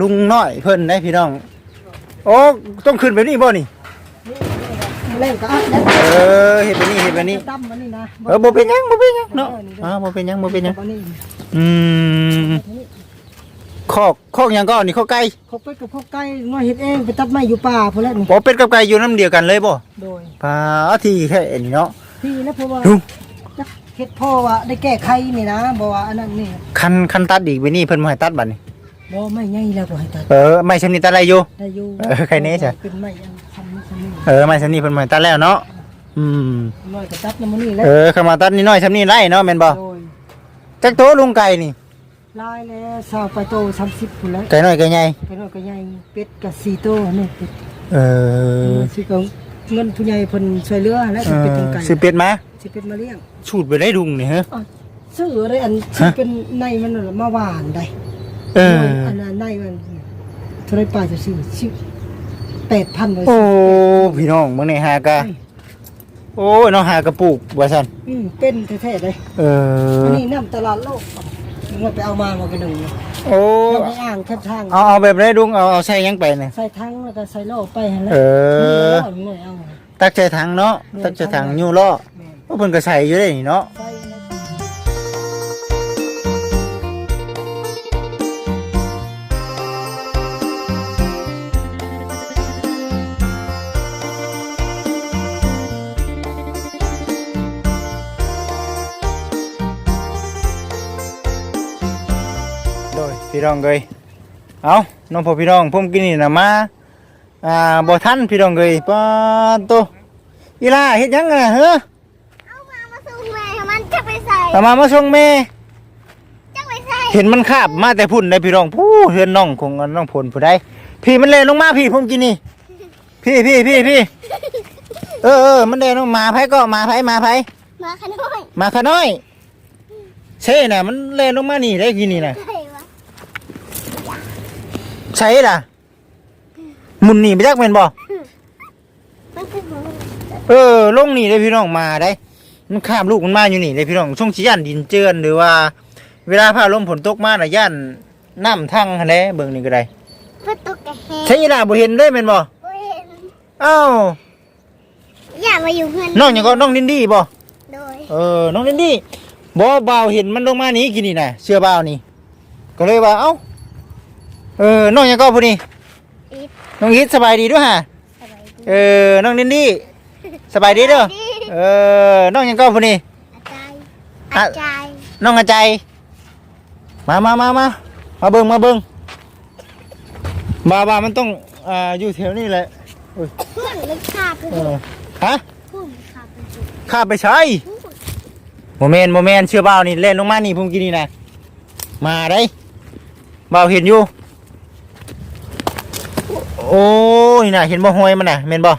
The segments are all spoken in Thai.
ลุงน้อยเพิ่นได้พี่น้อง โอ้ต้องขึ้นไปนี่บ่นี่ เล่นก็อัดแล้วเออเฮ็ดไปนี่เฮ็ดไปนี่ตั้มมันนี่นะเออบ่เป็นหยังบ่เป็นหยังเนาะอ่าบ่เป็นหยังบ่เป็นหยังอันนี้อืมคอกคอกหยังก็นี่คอกไก่เขาไปกับพวกไก่น้อยเฮ็ดเองไปตัดไม้อยู่ป่าพุ่นแหละนี่บ่เป็ดกับไก่อยู่น้ำเดียวกันเลยบ่โดยพาที่แค่นี้เนาะ พี่นะเพราะว่าลุง จักเฮ็ดพ่อว่าได้แก้ไขนี่นะบ่ว่าอันนั้นนี่คันคันตัดอีกไปนี่เพิ่นบ่ให้ตัดบัดนี้ บ่ไม่ใหญ่แล้วบ่ให้ตัดเออไม่ชำนิตัดอะไรอยู่ ได้อยู่เออใครแน่จ้ะ เป็นไม้อันทำนี่ทำนี่เออไม่ชำนิเพิ่นบ่ให้ตัดแล้วเนาะอืมน้อยก็ตัดน้ำมันนี่แหล้วเออเข้ามาตัดนิดหน่อยชำนิไร่เนาะแม่นบ่โดยจักโตลุงไก่นี่ลายแล้วสาวไปโต30พุ่นแล้วไก่น้อยไก่ใหญ่ไปน้อยก็ใหญ่เป็ดก็4โตนี่เป็ดเออสิก็เงินผู้ใหญ่เพิ่นช่วยเหลือและเอสิเป็ดอถึงไก่สิเป็ดมาสิเป็ดมาเลี้ยง ชูดไปได้ลุงนี่ฮะซื้อได้อันที่เป็นในมันน่ะมาหวานได้ เออ อันนั้นในมันเท่าไรป่าจะซื้อสิแปดพันเลยโอ้พี่น้องมื้อนี้หากะโอ้ยน้องหากระปุกว่าซั่นอืมเป็นแท้ๆเลยเออันนี้น้ำตลาดโลกเงินไปเอามามากันหนึ่งโอ้เราไปอ่างแคบทางเอาเอาแบบไรลุงเอาเอาใส่ยังไปเนี่ยใส่ทั้งแล้วก็ใส่โลกไปหันแล้วเออตักใจถังเนาะตักใจถังยู่ล้อเพิ่นก็ใส่อยู่ได้นี่เนาะใส่ น้องเอ้ยเอาน้องพ่อพี่น้องผมกินนี่น่ะมาอ่าบ่ทันพี่น้องเอ้ยปาโตอีล่าเฮ็ดหยังอะเฮ้อเอามามาส่งแม่มันจะไปใส่เอามามาส่งแม่จะไปใส่เห็นมันคาบมาแต่พุ่นได้พี่น้องผู้เฮือนน้องคงน้องพลผู้ใดพี่มันเลนลงมาพี่ผมกินนี่พี่พี่พี่พี่เออเออมันเลนลงมาไผก็มาไผมาไผมาขน้อย มาขาน้อยใช่น่ะ มันเลนลงมานี่ได้กินนี่น่ะ ใส่วะใช่ล่ะหมุนนี่ไปจักแม่นบ่มันคือของเออลงนี่ได้พี่น้องมาได้ มันข้ามลูกมันมาอยู่นี่ได้พี่น้องช่วงสิย่านดินเจือนหรือว่า เวลาพาลมฝนตกมาน่ะย่านน้ำทั้งหั่นแหละเบิ่งนี่ก็ได้ประตูกระแหงใช่ล่ะบ่เห็นเลยแม่นบ่โอ้ยเอ้าอย่ามาอยู่เพื่อนน้องหยังก็น้องดินดี้บ่โดยเออน้องดินดี้บ่บ่าวเห็นมันลงมานี่กินนี่น่ะเชื่อบ่าวนี่ ก็เลยว่าเอ้า เออน้องหยังก็ผู้นี้อีทน้องอีทสบายดีด้วยฮะสบายดีเออน้องดินดี้สบายดีเด้อเออน้องหยังก็ผู้นี้อาจารย์อาจารย์น้องอาใจยมามามามามาเบิ่งมาเบิ่งบาบามันต้องอ่าอยู่แถวนี้แหละเพื่อนเลยขาดไปเออฮะพุ่มขาดไปสุดข้าไปใช้โมเมนโมเมนเชื่อบ่าวนี่เล่นลงมานี่พุ่มกินนี่นะมาได้บ่าวเห็นอยู่ โอ้ยน่ะ เห็นบ่ห้อยมันน่ะเมนบ่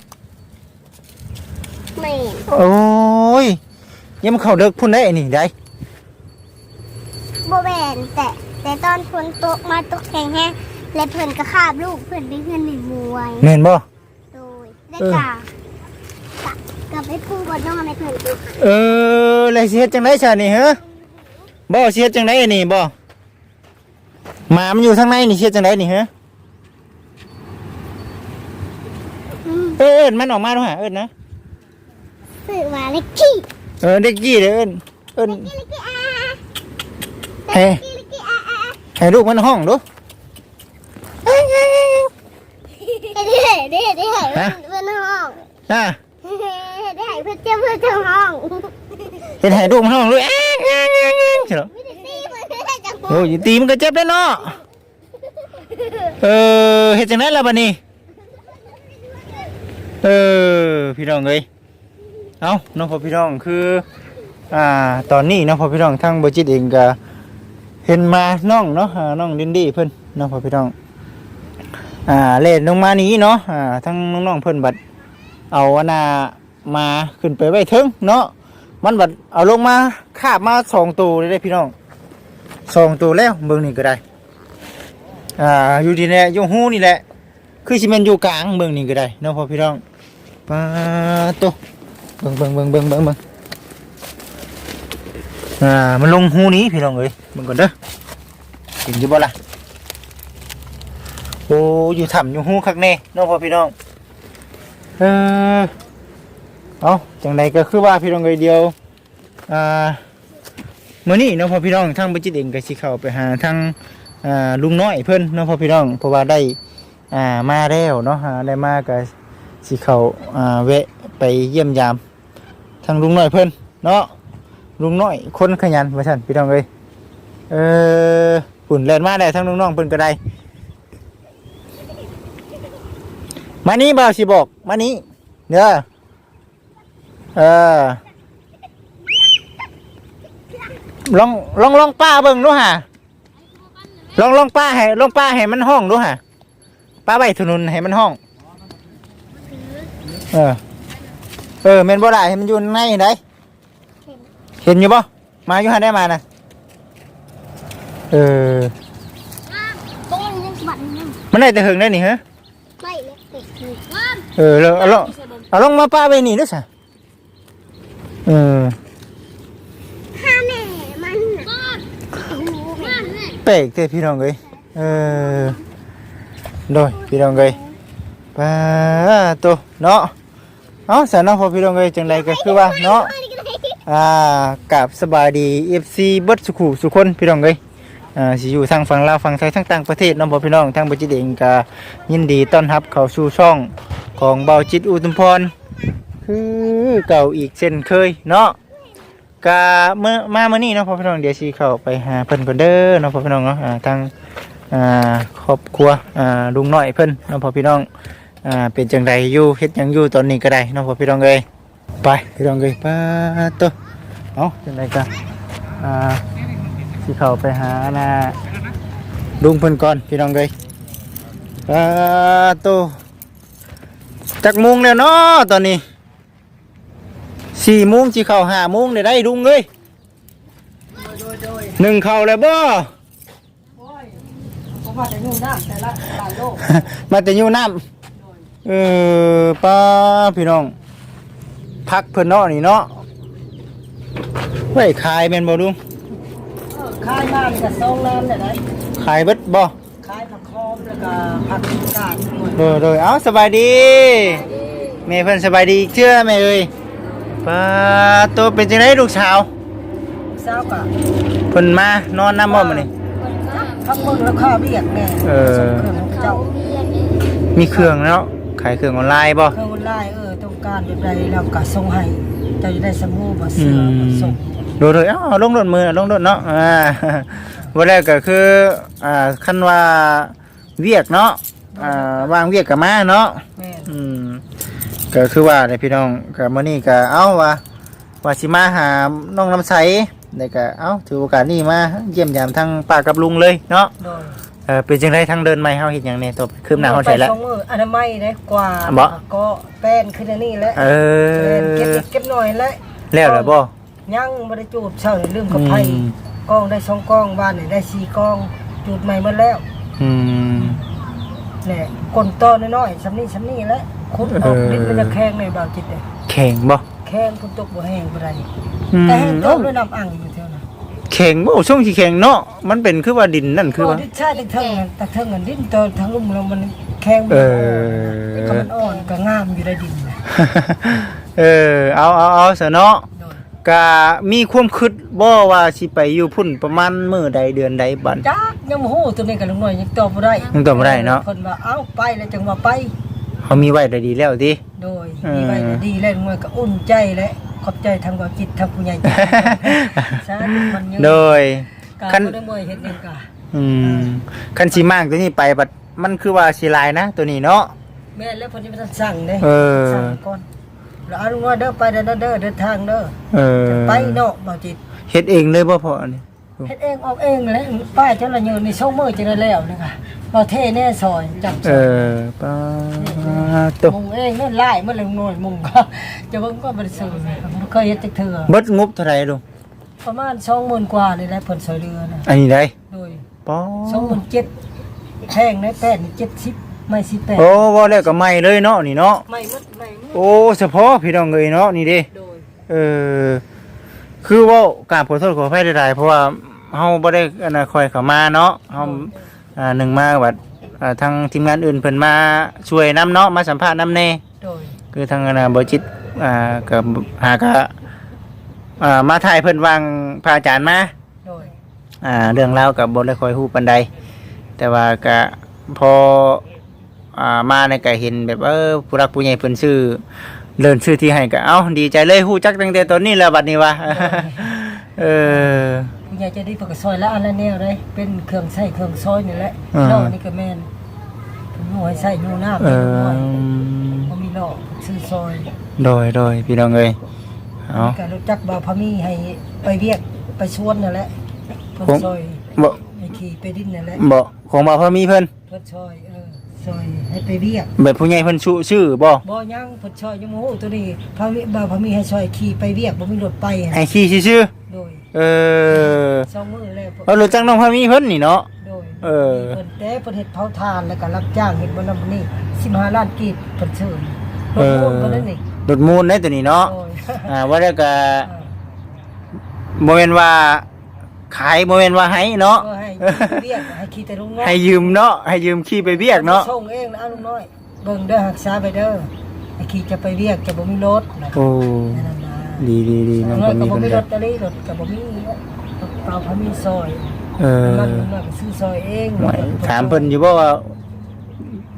ไม่เห็นโอ้ยยังมันเข้าเด็กพุ่นได้นี่ได้โบแบนแต่แต่ตอนฝนตกมาตกแข็งแห้งและเพื่อนก็คาบลูกเพื่อนได้เพื่อนหนึ่งมวยเมนบ่โดยได้เออกากับไอ้ผู้บนน้องไม่เพื่อนดูเออแล้วสิเฮ็ดจังได๋ซะนี่ฮะบ่สิเฮ็ดจังได๋นี่บ่หมามันอยู่ข้างในนี่สิเฮ็ดจังได๋นี่ฮะ เอิ้นเอิ้นมันออกมาด้วยฮะเอิ้นนะสื่อมาเล็กกี้เออเด็กกี้เด้อเอิ้นเอิ้นเล็กกี้อาให้เล็กกี้อาอาให้ลูกมันห้องดูเด้เด้เด้เด้เพื่อนห้องอ่าได้เพื่อนเจ้าเพื่อนเจ้าห้องเฮ็ดให้ลูกมันห้องด้วยแอ๊ะแอ๊ะแอ๊ะแอ๊ะใช่เหรอไม่ได้ตีเพื่อนได้จังหวะโอ้ยตีมันก็เจ็บได้เนาะเออเฮ็ดจังได๋ล่ะบัดนี้ เออพี่น้องเอ้ยเอาน้องพ่อพี่น้องคืออ่าตอนนี้น้องพ่อพี่น้องทั้งบจิตเองก็เห็นมาน้องเนาะอ่าน้องดินดี้เพิ่นน้องพ่อพี่น้องอ่าเล่นลงมานี้เนาะอ่าทั้งน้องๆเพิ่นบัดเอาอันน่ะมาขึ้นไปไว้ถึงเนาะมันบัดเอาลงมาคาบมาสองตัวเลยเด้พี่น้องสองตัวแล้วเบิ่งนี่ก็ได้อ่าอยู่ที่นี่อยู่หูนี่แหละ คือสิแม่นอยู่กลางเบิ่งนี่ก็ได้เนาะพ่อพี่น้อง ปาโตเบิ่งเบิ่งเบิ่งเบิ่งเบิ่งเบิ่งอ่ามันลงหูนี้พี่น้องเอ้ยเบิ่งก่อนเด้อเห็นอยู่บ่ล่ะโอ้อยู่ถ้ำอยู่ฮู้คักแน่น้องพ่อพี่น้องเออเอาจังใดก็คือว่าพี่น้องเอ้ยเดียวอ่ามื้อนี้น้องพ่อพี่น้องทางบัจิตเองก็สิเข้าไปหาทางอ่าลุงน้อยเพิ่นน้องพ่อพี่น้องเพราะว่าได้อ่ามาแล้วเนาะได้มาก็ สิเขาอ่าแวะไปเยี่ยมยามทางลุงน้อยเพิ่นเนาะลุงน้อยคนขยันว่าซั่นพี่น้องเอ้ยเออปุ่นแล่นมาได้ทางน้องๆเพิ่นก็ได้มานี้บ่าวสิบอกมานี้เด้อเออลองลองลองป้าเบิ่งดูฮะลองลองป้าให้ลองป้าให้มันห้องดูฮะป้าใบถนนให้มันห้อง เออ เออแม่นบ่ได้ให้มันอยู่ในไหนเห็นอยู่บ่มาอยู่หาได้มานะเออตรงนี้ยังสะบัดนึงมันได้แต่หึงได้นี่ฮะไม่เล็กเด็กนี่เออแล้วเอาลงเอาลงมาป้าไปนี่ด้วยสะเออห้าแม่มันน่ะโอ้โหแม่แปลกเต้พี่น้องเอ้ยเออโดยพี่น้องเอ้ยป้าโตเนาะ เอาสาน้องพอพี่น้องเอ้ยจังใดก็คือว่าเนาะอ่ากับสบายดี FC เบิร์ดสุขุสุคนพี่น้องเอ้ยอ่าสิอยู่ทางฝั่งลาวฝั่งไทยทั้งต่างประเทศน้องพ่อพี่น้องทางบัจิตเองก็ยินดีต้อนรับเข้าสู่ช่องของเบาจิตอุทุมพรคือเก่าอีกเช่นเคยเนาะกะเมื่อมาเมื่อนี้เนาะพ่อพี่น้องเดี๋ยวชีเข้าไปหาเพิ่นก่อนเด้อเนาะพ่อพี่น้องเนาะทางอ่าครอบครัวอ่าลุงน้อยเพิ่นเนาะพ่อพี่น้อง อ่าเป็นจังใดอยู่เฮ็ดหยังอยู่ตอนนี้ก็ได้เนาะพ่อพี่น้องเอ้ยไปพี่น้องเอ้ยไปโตเอาจังใดกันอ่าสิเข้าไปหานาลุงเพิ่นก่อนพี่น้องเอ้ยไปโตจักโมุงแล้วเนาะตอนนี้สี่โมงจีเข่าห้าโมงได้ได้ดุงเลยหนึ่งเข่าแล้วบ่เพราะว่าจะยุ่งน้ำแต่ละหลายโลกมาแต่อยู่น้ำ เออป้าพี่น้องพักเพิ่นเนาะนี่เนาะไว้ขายแม่นบ่ดุงเออคายมานี่ก็ซองน้ำเนี่ยนะขายเบิดบ่คายผักคอมแล้วก็ผักกาดด้วยโดยโดยเอ้าสบายดีแม่เพิ่นสบายดีเชื่อแม่เอ้ยป้าตัวเป็นจังไดลูกสาวสาวก็เพิ่นมานอนน้ำบ่มื้อนี้พักมึงแล้วข้าเรียกแม่เออส่งเครื่องของเจ้ามีเครื่องแล้ว ขายเครื่องออนไลน์บ่ เครื่องออนไลน์เออต้องการแบบใดเราก็ส่งให้เจ้าจะได้สมูบ่เสือบ่ส่งดูเลยเอ้าลงรถมือลงรถเนาะอ่า วันแรกก็คืออ่าคันว่าเวียกเนาะอ่าวางเวียกกับมาเนาะ แม่นอืมก็คือว่าเนี่ยพี่น้องกับมื้อนี้ก็เอ้าว่าว่าสิมาหาน้องน้ำใสแล้วก็เอ้าถือโอกาสนี้มาเยี่ยมยามทั้งป้ากับลุงเลยเนาะโดย เออเป็นจังไดทางเดินใหม่เฮาเฮ็ดหยังแน่ตบคืบหน้าเฮาใส่แล้ว ไปสองมืออนามัยได้กว่าบ่ ก็แป้นขึ้นอันนี้แหล้วเอเก็บอนิดเก็บหน่อยแล้วแล้วเหรอบ่ยังบ่ได้จูดเช่านี่ลืมกับไผอืมกล้องได้สองกล้องบ้านนี่ได้สี่กล้องจูดใหม่หมดแล้วอืม แหละกลต้อน้อยๆสำนี้สำนี้แหล้วคุดออกเออ ลิ้นมันจะแข็งในบางจิตเลยแข็งบ่แข็งคุณตกบ่แห้งบ่ได้อืมแต่แห้งต้มด้วยน้ำอ่างอยู่เท่านั้น แข็งบ่ช่วงที่แข็งเนาะมันเป็นคือว่าดินนั่นคือว่าโดิใช่ตั้งเทิงนั่นตั้งเทิงเงินดินตัวทั้งลุ่มเรามันแข็งเออก็มันอ่อนก็งามอยู่ได้ดินนะเออเอาเอาเอาซะเนาะโดยกะมีความคิดบ่ว่าสิไปอยู่พุ่นประมาณมื้อใดเดือนใดบัด จักยังบ่ฮู้ตัวนี้ก็ลุงน้อยยังตอบบ่ได้ยังตอบบ่ได้เนาะ เพิ่นว่าเอ้าไปแล้วจังว่าไป เฮามีไว้ได้ดีแล้วติโดยเออดีไว้แล้วดีแล้วลุงน้อยก็อุ่นใจและขอบใจทางบ่จิตทางผู้ใหญ่ใจสาธุมันยืนโดยกาคันรบ่ได้มวยเฮ็ดหยังกะอืมคันสิมากตัวนี้ไปบัดมันคือว่าสิหลายนะตัวนี้เนาะ แม่แล้วเพิ่นจะไปสั่งเด้เออ สั่งก่อนแล้วเอาลุงน้อยเด้อไปเด้อเด้อเดินทางเด้อเออจะไปเนาะบ่จิต เฮ็ดเองเลยบ่พออันนี้ เฮ็ดเองออกเองแหละป้ายเจ้าละยืนนี่โชว์มือจะได้แล้วนี่ค่ะบ่เท่แน่ซอยจับซเออยอปาตุมุงเองนั่นไล่เมื่อเลยหน่วยมุงก็จะเบิ่งก็บ่ได้ซื้อบ่เคยเฮ็ดจักเทื่อเบิดงบเท่าไหร่ลุงประมาณ20,000กว่านี่แหละเพิ่นซอยเรือนะอันนี้ได้โดยปอ27,000แพงในแป้นนี่70ไม่18โอ้บ่แล้วก็ใหม่เลยเนาะนี่เนาะไม่หมดไม่หมดโอ้เฉพาะพี่น้องเอ้ยเนาะนี่เด้โดยเออ คือเว่ากราบขอโทษขออภัยใดๆเพราะว่าเฮาบ่ได้อันน่ะคอยเข้ามาเนาะเฮาอ่าหนึ่งมาบัดอ่าทางทีมงานอื่นเพิ่นมาช่วยนํเนาะมาสัมภาษณ์นํแน่ โดย คือทางอนาบจิตอ่ากับหากะอ่ามาถ่ายเพิ่นวางพระอาจารย์มาโดย อ่าเรื่องราวกับบได้คอยฮู้ปานใด แต่ว่าก็พออ่ามาในก็เห็นแบบเออผู้รักผู้ใหญ่เพิ่นชื่อ เลินชื่อที่ให้ก็เอ้าดีใจเลยฮู้จักตั้งแต่ตอนนี้แล้วบัดนี้ว่าเออผู้ใหญ่ใจะได้เพิ่นก็ซอยละอันละแนวเลยเป็นเครื่องใช้เครื่องซอยนี่แหละอ่าล่อนี่ก็แม่นเพิ่นอยู่ให้ใช้อยู่น้ำเอนี่อน้อยบ่มีล่อซื้อซอยโดยโดยพี่น้องเอ้ยเอาก็รู้จักบ่าวพะมีให้ไปเวียกไปชวนนั่นแหละเพิ่นผม ซอยบ่ให้ขี่ไปดินนั่นแหละบ่ของบ่าวพ่อมีเพิ่นเพิ่นซอยเออ ซอยให้ไปเวียกแบบผู้ใหญ่เพิ่นชื่อชื่อบ่บ่ยังเพิ่นซอยยังโมโหตัวนี้พะมีบ่าวพะมีให้ซอยขี่ไปเวียกบ่มีรถไปให้อะขี่ชื่อโดยๆเออสองมื้อแล้วเอารู้จักน้องพ่อมีเพิ่นนี่เนาะ โดยเออ เพิ่นแต่เพิ่นเฮ็ดเผาทานแล้วก็รับจ้างเฮ็ดบ่นำนี่15ล้านกีบเพิ่นซื้อรถพ่วงเพิ่นนั่นนี่รถมูลได้ตัวนี้เนาะโดยอ่าว่าแล้วก็เออโมเมนว่า ขายโมเมนว่าให้เนาะเออให้ขี่ไปเวียกให้ขี่แต่ลุงน้อยให้ยืมเนาะให้ยืมขี่ไปเบียกเนาะส่งเองนะเอาลุงน้อยเบิ่งเด้อรักษาไปเด้อไอ้ขี่จะไปเวียกจะบ่มีรถนะโอ้นั่นน่ะดีดีดีน้องรคถนก็นี้บ่คนมีเดีรยวถอะไรรถก็บ่มีเปล่าพามีซอยเออมันลุงน้อยก็ซื้อซอยเองหวยถามเพิ่นอยู่บ่ว่า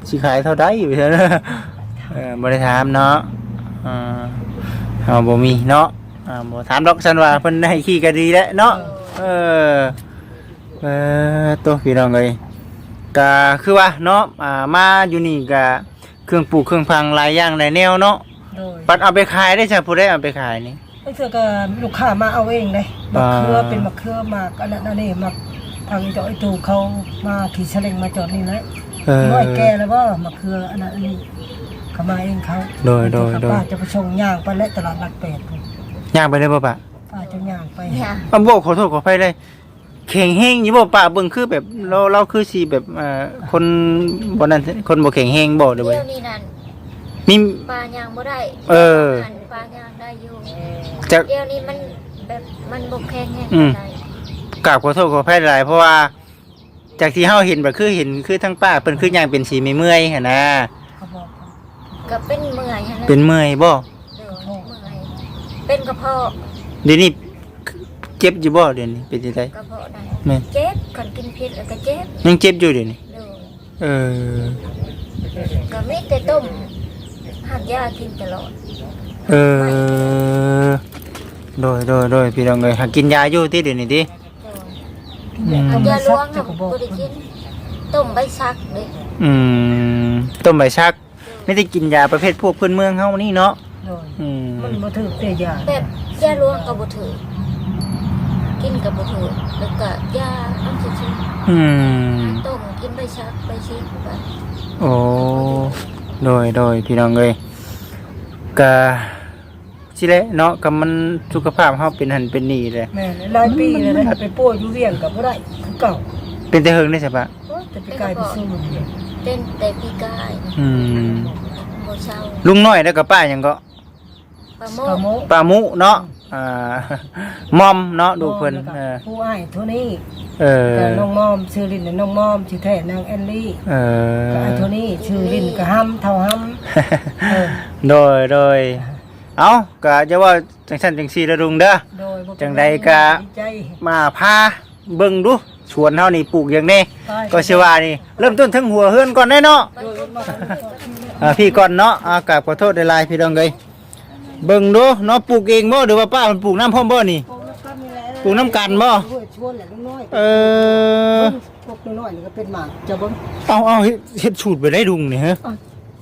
สิขายเท่าใดอยู่เท่านั้นเออบ่ได้ถามเนาะอ่าเอาบ่มีเนาะอ่าบ่ถามดอกซันว่าเพิ่นให้ขี่ก็ดีแล้วเนาะ เออเออตัวพี่น้องเอ้ยก็คือว่าเนาะอ่ามาอยู่นี่ก็เครื่องปลูกเครื่องพังหลายอย่างหลายแนวเนาะโดยปัดเอาไปขายได้จ้ะผู้ได้เอาไปขายนี่ ไอ้เสือก็ลูกค้ามาเอาเองเลยมะอ่าเขือเป็นมะเขือหมากอันนั้นอันนี้มาทางเจาะไอ้ตูเขามาขี่เฉลงมาจอดนี่แหละเออ น้อยแก่แล้วว่ามะเขืออันนั้นอันนี้เขามาเองเขาโดยโดยโดยป้าจะไปชงย่างไปและตลาดหลักแปดพุ่นย่างไปเลยบ่ปะ ป้าจะย่างไปเนี่ยอ้าวบ่ขอโทษขออภัยเลยแข็งแห้งอยู่บ่ปะเบิ่งคือแบบเราเราคือสิแบบเอ่อคนบ่นั้นคนบ่แข็งแห้งบ่เด้อเว้เดี๋ยยวนี้นั่นมีปลาย่างบ่ได้เออหันปลาย่างได้อยู่จะเดี๋ยวนี้มันแบบมันบกแข็งแห้งอืมได้กราบขอโทษขออภัยหลายเพราะว่า จากที่เฮาเห็นก็คือเห็นคือทั้งป้าเพิ่นคือย่างเป็นสีเมื่อยๆหั่นนะเขาบอกก็เป็นเมื่อยหั่นแหละเป็นเมื่อยบ่เดี๋ยวเมื่อยเป็นกระเพาะ เดี๋ยวนี้เจ็บอยู่บ่เดี๋ยวนี้เป็นจังไดกระเพาะได้แม่เจ็บคนกินพิษแล้วก็เจ็บยังเจ็บอยู่เดี๋ยวนี้เดี๋ยวเออก็มีแต่ต้มหักยากินตลอดเออโดยโดยโดยพี่น้องเอ้ยหากินยาอยู่ติเดี๋ยวนี้ติเดี๋ยวอืมหักยาลวงจะน่ะก็บ่บอกได้กินต้มใบซักเด้อืมต้มใบชักไม่ได้กินยาประเภทพวกพื้นเมืองเฮานี่เนาะ โดยอืมมันบ่ถือเสียยาแบบยาลวงก็บ่ถือกินก็บ่ถือแล้วก็ยาอันซื่ออืมๆต้มกินใบซักใบซีแบบโอ้โดยโดยพี่น้องเอ้ยกะสิแหละเนาะก็มันสุขภาพเฮาเป็นหันเป็นนี่แหละแม่หลายปีเลยนะไปป่วยอยู่เวียงก็บ่ได้คือเก่าเป็นแต่เฮิงได้ใช่ปะโอ้แต่ไปกลายไปสู้เต้นแต่ปีกายนะอืมโบเช้าลุงน้อยแล้วก็ป้าหยังก็ ปลาโมปลาโมป้ามุเนาะอ่ามอมเนาะดูเพิ่นเออผู้อ้ายเท่านี้เออแต่น้องมอมชื่อลินน่ะน้องมอมชื่อแท้นางแอนลี่เอก็อไอ้เท่านี้ชื่อลินก็ห้ำเท่าห้ำเออโดยโดยเอาก็จะว่าจังซั่นจังซี่ละลุงเด้อโดยบ่เป็นจังใดก็ดีใจมาพาเบิ่งดูสวนเฮานี่ปลูกอย่างแนี้ไปก็สิว่านี่เริ่มต้นทั้งหัวเฮือนก่อนได้เนาะโดยมาอ่าพี่ก่อนเนาะอ่ากราบขอโทษได้หลายพี่น้องเอ้ย เบิ่งดูเนาะปลูกเองบ่หรือว่าป้ามันปลูกน้ำพร้อมบ่นี่ ปลูกน้ำกันบ่ช่วยชวนแหละน้อยเออพวกน้อยๆนี่ก็เป็นหมากจะเบิ่งเอาเอาเฮ็ดเฮ็ดสูตรไปได้ดุงนี่ฮะ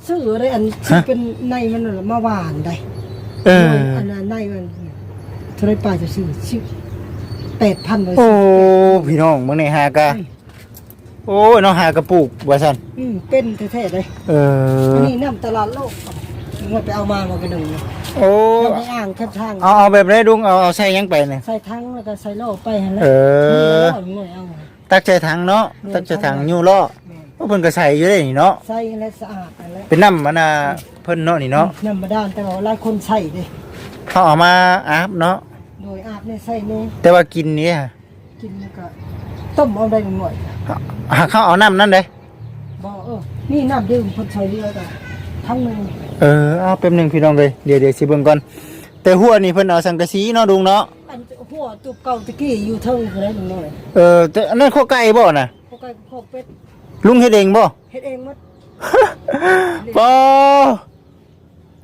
ซื้อได้อันที่เป็นในมันน่ะมาหวานได้เออ อันนั้นในมันเท่าไรป้าจะซื้อสิ8,000เลยโอ้พี่น้องเบิ่งนี่หากะโอ้ยน้องหากระปลูกว่าซั่นอืมเป็นแท้ๆเลยเออันอนี้น้ำตลาดโลกงดไปเอามามากันหนึ่ง โอ้เอาไปอ่างแคบทางเอาเอาแบบได้ดุงเอาเอาใส่หยังไปเนี่ย ใส่ทั้งแล้วก็ใส่โลกไปหั่นแหละเออนี่ก็เอาหน่อยเอา ตักใจถังเนาะตักใจถังยู่ล้อเพราะเพิ่นก็ใส่อยู่ได้นี่เนาะใส่อะไรสะอาดอะไรเป็นน้ำมันน่ะเพิ่นเนาะนี่เนาะน้ำมาด้านแต่ว่าหลายคนใส่เด้เขาเอามาอาบเนาะโดยอาบในใส่นี่แต่ว่ากินนี่ฮะกินแล้วก็ต้มเอาได้หน่อยหาเขาเอาน้ำนั่นเด้บ่เออนี่น้ำดื่มเพิ่นใช้เรือกัน ทั้งหนึงเออเอาแป๊บหนึงพี่น้องเลยเดี๋ยวเดี๋ยวสิเบิ่งก่อนแต่หัวนี่เพิ่นเอาสังกะสีเนาะลุงเนาะอันหัวตุบเก่าตะกี้อยู่เทิงพุ่นได้ลุงน้อยเออแต่อันนั้นข้อไก่บ่น่ะพวกไก่พวกเป็ดลุงเฮ็ดเองบ่ เฮ็ดเองหมดบ่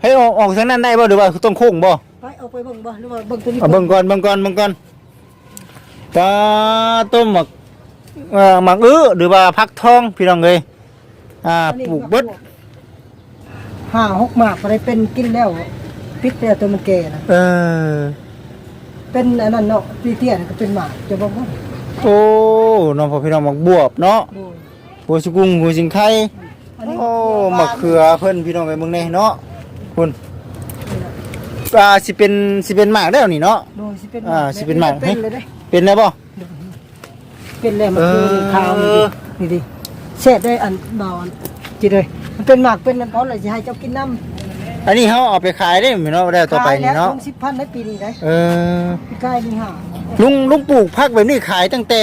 ให้ออกออกทางนั้นได้บ่หรือว่าต้องโค้งบ่ ไปเอาไปเบิ่งบ่หรือว่าเบิ่งตัวนี้เอาเบิ่งก่อนเบิ่งก่อนเบิ่งก่อนตาต้มหมักเอ่อหมักอื้อหรือว่าพักทองพี่น้องเอ้ยอ่าปลูกเบิด ห้าหกหมากบ่ได้เป็นกินแล้วปิดแล้วตัวมันแก่นะเออ เป็นอันนั้นเนาะพี่เตี้ยน่ะก็เป็นหมากจะบอกว่าโอ้น้องพ่อพี่น้องหมักบวบเนาะโดยหัวสุกุ้งหัวสิงไข่อันนี้โอ้มะเขือเพิ่นพี่น้องเอ้ยเบิ่งแน่เนาะคุณอ่าสิเป็นสิเป็นหมากแล้วนี่เนาะโดยสิเป็นอ่าสิเป็นหมาก เป็นเลยเด้เป็นแล้วบ่ เป็นแล้วมันเออคือข้าวนี่ดินี่ดิเสร็จได้อันเบาอันจิเลย มันเป็นหมากเป็นน้ำร้อนเลยจะให้เจ้ากินน้ำอันนี้เฮาเอาไปขายได้มื้อเนาะแล้วต่อไปนี่เนาะขยแล้วสิบพันในปีนี้ได้เออพี่กายนี่ห่าลุงลุงปลูกผักแบบนี้ขายตั้งแต่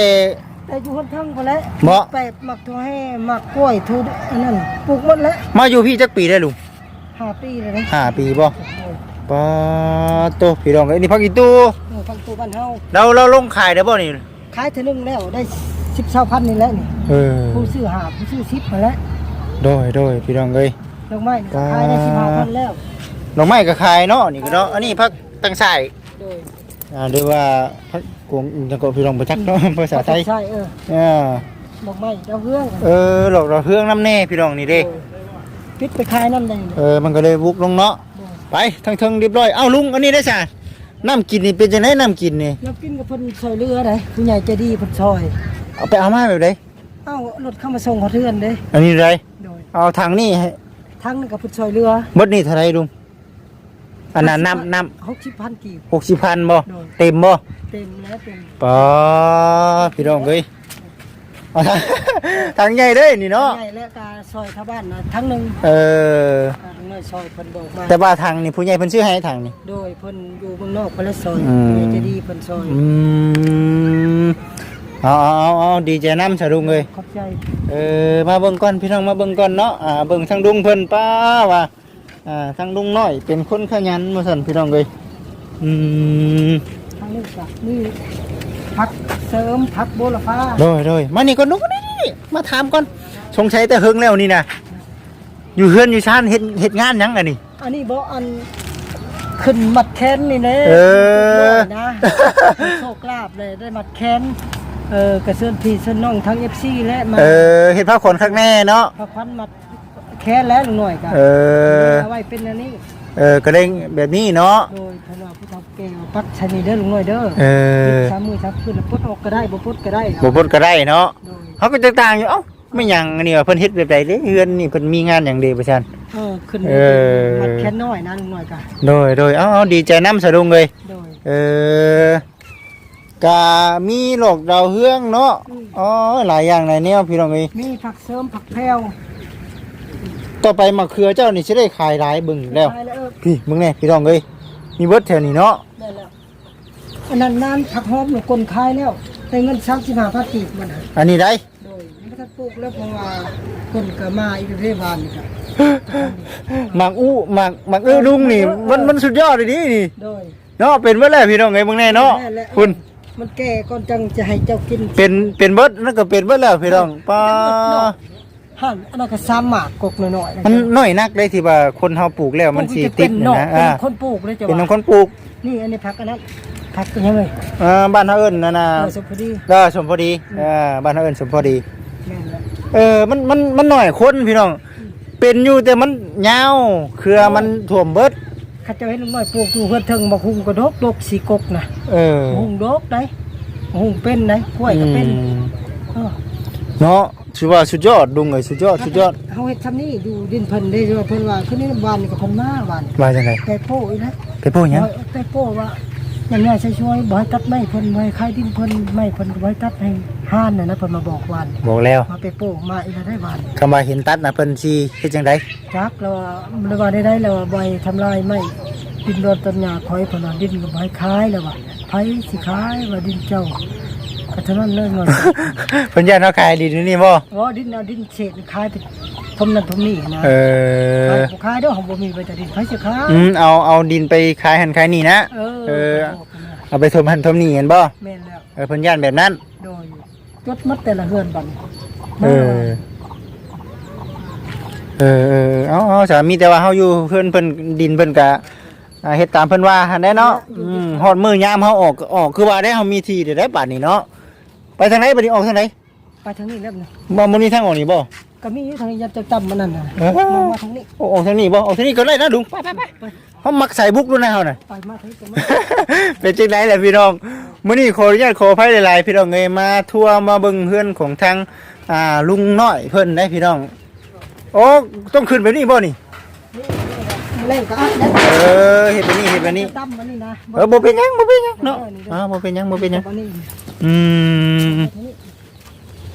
แต่อยู่คนทั้งพอแล้วบ่แปบหมักตัวให้หมักกล้วยทุดอันนั้นปลูกหมดแล้วมาอยู่พี่จักปีได้ลุงห้าปีเลยนะห้าปีบ่ปาโตพี่น้องเอ้ยนี่ผักอีตูเออฟังตัวบ้านเฮาเราเราลงขายได้บ่นี่ขายเท่านึงแล้วได้สิบเท่าพันนี่แหละนี่เออผู้ซื้อหาผู้ซื้อสิบมาแล้ว โดยโดยพี่น้องเอ้ย ดอกไม้นี่ขายได้สิบห้าพันแล้วดอกไม้ก็ขายเนาะนี่ก็เนาะอันนี้ผักตั้งสายโดยอ่าหรือว่าผักกวงจังก็พี่น้องบ่จักเนาะภาษาไทยใช่เอออ่าดอกไม้ดาวเรืองเออหลอกเราเครื่องน้ำแน่พี่น้องนี่เด้ปิดไปขายน้ำได้เออมันก็เลยวุกลงเนาะไปทั้งเทิงเรียบร้อยเอ้าลุงอันนี้ได้ซะน้ำกินนี่เป็นจังไดน้ำกินนี่น้ำกินกับเพิ่นซอยเรือได้ผู้ใหญ่ใจดีเพิ่นซอยเอาไปเอามาแบบใด เอ้ารถเข้ามาส่งเขาเทือนเด้อันนี้ไรโดยเอาทางนี้ให้ทั้งนั้นกับเพิ่นซอยเรือเบดนี่เท่าไรลุงอันนั้นน้ำน้หกสิบพันกีบำหกสิบพันบ่โดยเต็มบ่เต็มแล้วเต็มปอพี่น้องเอ้ยเอาทาง ทางใหญ่เด้นี่เนาะใหญ่และกาซอยชาวบ้านนะทั้งหนึ่งเอออ่าน้อยซอยเพิ่นบอกมาแต่ว่าทางนี่ผู้ใหญ่เพิ่นซื้อให้ทางนี่ โดยเพิ่นอยู่เมืองนอกเพิ่นเลยซอยอืมผู้ใหญ่ใจดีเพิ่นซอยอืม เอาเอาเอาเอาดีใจน้ำสะดุงเลยขอบใจเออมาเบิ่งก่อนพี่น้องมาเบิ่งก่อนเนาะอ่าเบิ่งทางดุงเพิ่นป้าว่าอ่าทางดุงน้อยเป็นคนขยันมาสั่นพี่น้องเลยอืมทั้งนี้ก็นี่พักเสริมพักโบราฟ้าโดยโดยมานี่ก่อนนุกนี่นี่มาถามก่อนสงสัยแต่เฮิงแล้วนี่นะอยู่เฮือนอยู่ชานเฮ็ดเฮ็ดงานหยังอันนี้อันนี้บ่อันขึ้นมัดแขนนี่แน่เออ นะโชคลาภเลยได้มัดแขน เออกระเซินพี่เซินน้องทั้ง FC และมาเออเฮ็ดผ้าขนข้างแน่เนาะพระพันมัดแขนแล้วลุงหน่อยกันเออเอาไว้เป็นอันนี้เออก็เด้งแบบนี้เนาะ โดยพระพุทธเจ้าปักชนีเด้อลุงหน่อยเด้อเออสามมือสามคืนแล้วพุทธออกก็ได้บ่พุทธก็ได้นะบ่พ้นก็ได้เนาะโดยเขาก็ต่างๆอยู่เอ้าไม่หยังอันนี้ว่าเพิ่นเฮ็ดแบบใดเด้เฮือนนี่เพิ่นมีงานหยังเด้ประชันเออขึ้นเออมัดแขนน้อยนะลุงหน่อยกันโดยโดยเอ้าเอาดีใจน้ำสะดุงเลยโดยเออ กามีโรคดาวเฮืองเนาะอืม อ๋อหลายอย่างหลายแนวพี่น้องเอ้ยมีผักเสริมผักแพรวต่อไปมะเขือเจ้านี่สิได้ขายหลายเบึงแล้วได้แล้วเออพี่มึงแน่พี่น้องเอ้ยมีเบิดแถวนี้เนาะได้แล้วอันนั้นนานผักหอมหนูกลคายแล้วได้เงิน35พันกีบมันน่ะอันนี้ได้ โดยมันก็ปลูกแล้วเพราะว่าคนก็มาอีกประเทศบานนี่ครับหมักอู้หมักหมักเอ้อลุงนี่มันมันสุดยอดเลยนี่นี่โดย เนาะเป็นเบิดแล้วพี่น้องเอ้ยมึงแน่เนาะแม่และคุณ มันแก่ก่อนจังจะให้เจ้ากินเป็นเป็นเบิดนั่นก็เป็นเบิดแล้วพี่น้องป้าหั่นอันนั้นก็ซ้ำหมากกกน้อยๆะมันน้อยนักเลยที่ว่าคนเฮาปลูกแล้วมันสิปลูกจะติเป็ดนนะเนาะนะเป็อ่านคนปลูกเลยจ้ะเป็นว่าน้ำคนปลูกนี่อันนี้ผักอันนั้นผักเป็นยังไงอ่าบ้านเฮาเอิ้นนั่นน่ะเออสุพอดีก็สมพอดีอ่าบ้านเฮาเอิ้นสมพอดีแม่นแล้วเออมันมันมันหน่อยคนพี่น้องเป็นอยู่แต่มันยาวเครือมันถ่วมเบิด ข้าเจ้าเห็นลุงน้อยปลูกอยู่เฮือนเทิงบ่หุงก็ดกดกสีกกนะเออหุงดกได้หุงเป็นได้กล้วยก็เป็นอืมเออเนาะถือว่าสุดยอดดุงเลยสุดยอดสุดยอดเฮาเฮ็ดทำนี่อยู่ดินเพิ่นได้ว่าเพิ่นว่าคือนี่บ้านนี่ก็เพิ่นมาบ้านว่าจังไงแต่โป้อีนะ ไปพูดหยัง แต่โป้ว่า อย่างง่ายช่วยๆบ่ให้ตัดไม้เพิ่นบ่ให้ขายดินเพิ่นไม้เพิ่นก็บ่ให้ตัดให้ห้านน่ะนะเพิ่นมาบอกวานบอกแล้วมาไปโป้มาอีกแล้วได้วานคำว่าเห็นตัดนะเพิ่นสิเฮ็ดจังไดจักแล้วว่าแล้วว่าได้ได้แล้วว่าบ่ให้ทำลายไม้ดินโดนต้นหญ้าคอยเพิ่นว่าดินก็บ่ให้ขายแล้วว่าไผสิขายว่าดินเจ้าก็เท่านั้นเลยหน่อยเพิ่นย่านเฮาขายดีอยู่นี่บ่อ๋อดินเอาดินเศษขายไป ทมนั่นทมนี่นะเอขายอบ่ขายเด้อของบ่มีไปแต่ดินไผสิขายอืมเอาเอาดินไปขายหันขายนี่นะเออเออ เอาไปทมหันทมนี่เห็นบ่แม่นแล้วเออเพิ่นย่านแบบนั้น โดยจดมัดแต่ละเฮือนบัดเออ เออเออเอาเอาสามีแต่ว่าเฮาอยู่เพิ่นเพิ่นดินเพิ่นก็อ่าเฮ็ดตามเพิ่นว่าหั่นได้เนาะอืมฮอดมื้อยามเฮาออกก็ออกคือว่าได้เฮามีที่ได้ได้บัดนี้เนาะไปทางไหนบัดนี้ออกทางไหนไปทางนี้แล้วนะบ่มื้อนี้ทางออกนี่บ่ ก็มีอยู่ทางยับจะจำมันนั่นน่ะเออมามาทางนี้โอ้ออกทางนี้บ่ออกทางนี้ก็ได้นะลุงไปไปไปเฮามักใส่บุกด้วยนะเฮาน่ะ ไปมาทางนี้ก็มาเป็นจังได๋แหละพี่น้องมื้อนี้ขออนุญาตขออภัยหลายๆพี่น้องเอ้ยมาทัวร์มาเบิ่งเฮือนของทางอ่าลุงน้อยเพิ่นได้พี่น้อง โอ้ต้องขึ้นไปนี่บ่นี่ เล่นก็อัดแล้วเออเฮ็ดไปนี่เฮ็ดไปนี่ตั้มมันนี่นะเออบ่เป็นหยังบ่เป็นหยังเนาะอ่าบ่เป็นหยังบ่เป็นหยังบ่นี่อืม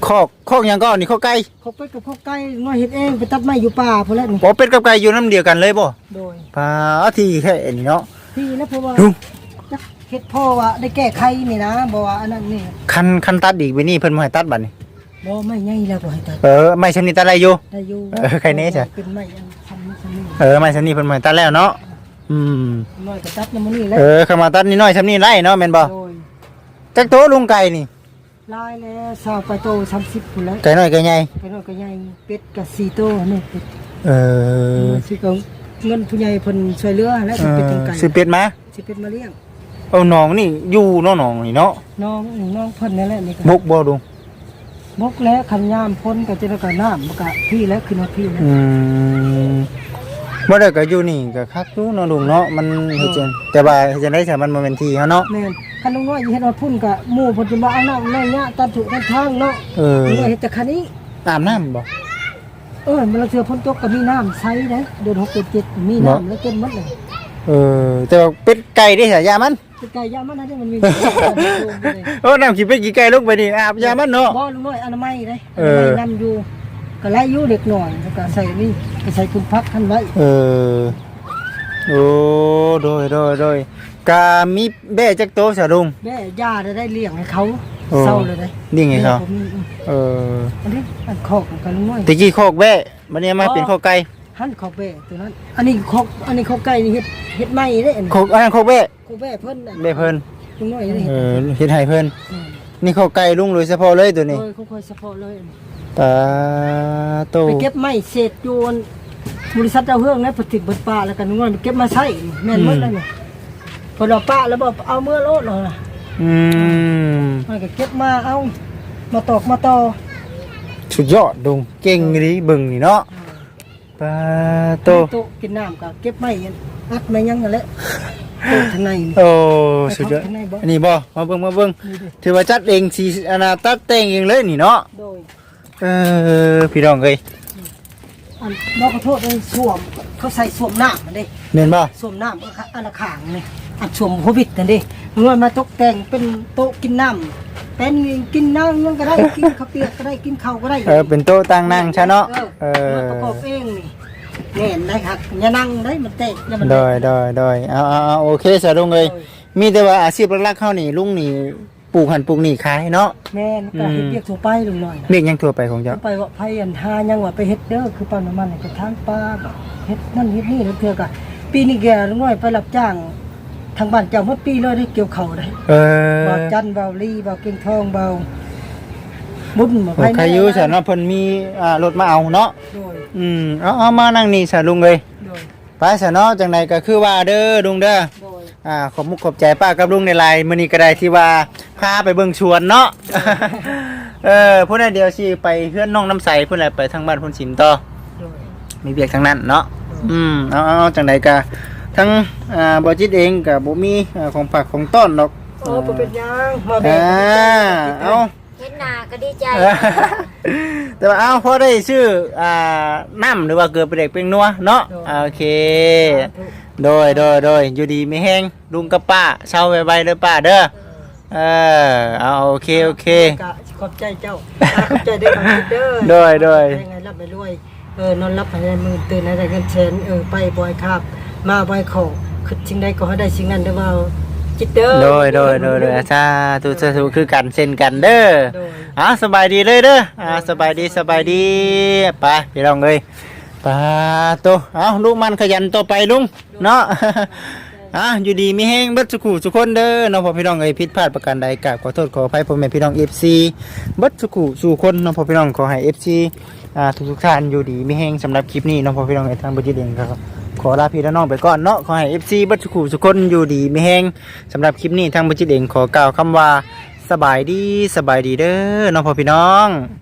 คอกคอกหยังก็นี่คอกไก่เขาไปกับเขาใกล้น้อยเฮ็ดเองไปตัดไม้อยู่ป่าพุ่นแหละนี่บ่เป็ดกับไก่อยู่น้ำเดียวกันเลยบ่โดยปาที่แค่นี้เนาะ พี่แล้วเพราะว่าลุง จักเฮ็ดพ่อว่าได้แก้ไขนี่นะบ่ว่าอันนั้นนี่คันคันตัดอีกไปนี่เพิ่นบ่ให้ตัดบัดนี้บ่ไม่ใหญ่แล้วบ่ให้ตัดเออไม่ชำนิตัดได้อยู่ ได้อยู่เออใครแน่จ้ะเป็นไม้อันทำนี่ทำนี่เออไม่ชำนิเพิ่นบ่ให้ตัดแล้วเนาะอืมน้อยก็ตัดนำมันนี่แหล้วเออเข้ามาตัดนิดหน่อยชำนิไร่เนาะแม่นบ่โดยจักโตลุงไก่นี่ ลายแล้วสาวไปโต30พุ่นแล้วไก่น้อยไก่ใหญ่ไปน้อยก็ใหญ่เป็ดก็4โตนี่เป็ดเออสิก็เงินผู้ใหญ่เพิ่นช่วยเหลือแล้วเอสิเป็ดอทางไก่ซื้อเป็ดมาสิเป็ดมาเลี้ยงเอาน้องนี่อยู่เนาะน้องนี่เนาะน้องน้องเพิ่นนั่นแหละนี่ก็บุกบ่ลุงบกแล้วคันยามพ้นก็จะได้ก็น้ำมันก็พี่แล้วคือน้พี่แล้วอืมบ่ได้ก็อยู่นี่ก็คักอยู่เนาะลุงเนาะมันเฮ็ดจังแต่ว่าเฮ็ดจังได๋ซะมันบ่แม่นที่เฮาเนาะแม่น คันลุงน้อยเฮ็ดว่าพุ่นก็หมู่เพิ่นจะมาเอาน้ำน้อยเนี่ยตัดถูกตัดทางเนาะเออ ลุงน้อยเฮ็ดแต่คันนี้ อาบน้ำบ่ เออมันละเทื่อพ้นตกก็มีน้ำใช้เด้เดือน6เดือน7มีน้ำแล้วเต็มหมดเลยเออ แต่ว่าเป็ดไก่ได้ฉายามันเป็นไก่ยามันนะที่มันมี โอ้น้ำขี้เป็ดขี้ไก่ลงไปนี่อาบยามันเนาะ บ่ลุงน้อยอนามัยเด้เอออนามัยนำอยู่ก็ไล่อยู่เด็กหน่อยแล้วก็ใส่นี่ก็ใส่คุณพักท่านไว้เออ โอ้โดยโดยโดย กามีแบ่จักโตสะลุง แม่ย่าได้ได้เลี้ยงให้เขาโอ้ เศร้าเลยเด้นี่ไงเขาผมมีอืมเอออันนี้อันคอกกันลุงน้อยตะกี้โคกแบ่บัดนี้มาเป็นโคกไก่หันขอบแบ่ตัวนั้น อันนี้ขอบอันนี้ขอบไก่นี่เฮ็ดเฮ็ดไม้เด้อันนี้โคกอันนั้นโคกแบ่ขอบแบ่เพิ่นน่ะแบ่เพิ่นลุงน้อยได้เอเฮ็ดอเฮ็ดให้เพิ่นอืมนี่โคกไก่ลุงโดยเฉพาะเลยตัวนี้โอ้ยค่อยๆเฉพาะเลยอันนี้ตาโตไปเก็บไม้เศษโยนบริษัทเจ้าเฮืองนะปฏิบัติป่าแล้วกันลุงน้อยไปเก็บมาใช้นี่แม่นหมดแล้วนี่ พอเราป้าแล้วบ่เอาเมื่อโลดเลยล่ะอืมมันก็เก็บมาเอา มาตอกมาต่อสุดยอดดุงเก่งดีเบิ่งนี่เนาะปาโตโตะกินน้ำก็เก็บไม้อัดไม้ยังนั่นแหละโตะข้างในนี่โอ้สุดยอดไปเข้าข้างในบ่อันนี้บ่มาเบิ่งมาเบิ่งนี่ดิถือว่าจัดเองสีอนาตัดแต่งเองเลยนี่เนาะโดยเออพี่น้องเอ้ยอันบอกขอโทษเลยสวมเขาใส่สวมน้ำมันเด้เห็นบ่สวมน้ำอันละขางนี่ อันสวมโควิดนั่นเด้มันว่ามาตกแต่งเป็นโต๊ะกินน้ำเป็นกินน้ำยังก็ได้กินข้าวเปียกก็ได้กินข้าวก็ได้เออเป็นโต๊ะตั้งนั่งใช่เนาะเอเอออมาประกอบเองนี่แน่นได้ครับอย่านั่งได้มันเตะอย่ามันโดยโดยโดยเอาเอาเอาโอเคสะลุงเอ้ยมีแต่ว่าอาชีพหลักๆเข้านี่ลุงนี่ปลูกหันปลูกนี่ขายเนาะแม่นก็เฮ็ดเรียกทั่วไปลุงหน่อยนะเรียกหยังทั่วไปของเจ้าไปว่าไผอันหายังว่าไปเฮ็ดเด้อคือปั๊มน้ำมันนี่ก็ทางป้าบ่เฮ็ดนั่นเฮ็ดนี่แล้วเทื่อก็ปีนี้แกลุงน้อยไปรับจ้าง ทางบ้านเจ้าหมดปีเลยได้เกี่ยวข้าวได้เออเบาจันเบาลีเบาเก่งทองเบาบุญบ่โอ้ใครอยู่สะเนาะเพิ่นมีอ่ารถมาเอาเนาะโดยอืมเอาเอามานั่งนี่สะลุงเอ้ยโดยไปสะเนาะจังไดก็คือว่าเด้อลุงเด้อโดยอ่าขอบมุกขอบใจป้ากับลุงในไลน์มื้อนี้ก็ได้ที่ว่าพาไปเบิ่งชวนเนาะเออพุ่นน่ะเดี๋ยวสิไปเพื่อนน้องน้ำใสพุ่นน่ะไปทางบ้านพุ่นสิมต่อโดยมีเบียกทางนั้นเนาะอืมเอาเอาเอาจังไดก็ ทั้งอ่าบ่จิตเองก็บ่มีอ่าของฝากของต้อนดอกเออบ่เป็นหยังมาแบ่อ่างเอา เห็นหน้าก็ดีใจเออแต่ว่าเอาพอได้ชื่ออ่าน้ำหรือว่าเกิดเป็นเด็กเป็นนัวเนาะอ่าโอเค โดยโดยโดยอยู่ดีไม่แห้งลุงกับป้าเช่าไวๆเด้อป้าเด้อเออเอาโอเคโอเคก็ขอบใจเจ้าอ่าขอบใจเด้อขอบใจเด้อโดยโดยได้ไงรับไปรวยเออนอนรับภายในมือตื่นให้ได้เงินแสนเออไปบ่อยครับ มาบ่อยเขอคือสิ่งใดก็ให้ได้สิ่งนั้นเด้อว่าจิตเด้อโดยโดยโดยโดยสาธุสาธุคือกันเช่นกันเด้อโดย อะสบายดีเลยเด้ออ่าสบายดีสบายดีไปพี่น้องเอ้ยไปโตเอาลูกมันขยันต่อไปลุงเนาะ อะอยู่ดีมีแห้งเบิดสุขุสุกคนเด้อเนาะพอพี่น้องเอ้ยผิดพลาดประการใดกราบขอโทษขออภัยพ่อแม่พี่น้อง FC เบิดสุขุสู่คนเนาะพอพี่น้องขอให้ FC ทุกทุกท่านอยู่ดีไม่แห้งสำหรับคลิปนี้น้องพ่อพี่น้องเอ้ทางบ่จิตเองครับขอลาพี่และน้องไปก่อนเนาะขอให้เอฟซีบัตสุขุสุกคนอยู่ดีไม่แห้งสำหรับคลิปนี้ทางบ่จิตเองขอกล่าวคำว่าสบายดีสบายดีเด้อน้องพ่อพี่น้อง